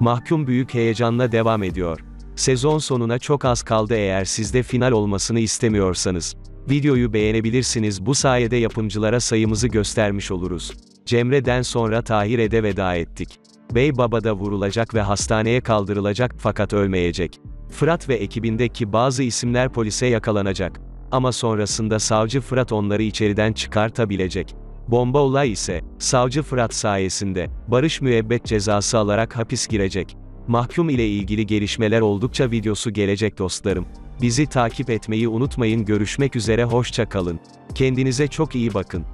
Mahkum büyük heyecanla devam ediyor. Sezon sonuna çok az kaldı eğer siz de final olmasını istemiyorsanız. Videoyu beğenebilirsiniz bu sayede yapımcılara sayımızı göstermiş oluruz. Cemre'den sonra Tahir'e de veda ettik. Bey Baba da vurulacak ve hastaneye kaldırılacak fakat ölmeyecek. Fırat ve ekibindeki bazı isimler polise yakalanacak. Ama sonrasında savcı Fırat onları içeriden çıkartabilecek. Bomba olay ise, savcı Fırat sayesinde, barış müebbet cezası alarak hapis girecek. Mahkum ile ilgili gelişmeler oldukça videosu gelecek dostlarım. Bizi takip etmeyi unutmayın görüşmek üzere hoşça kalın. Kendinize çok iyi bakın.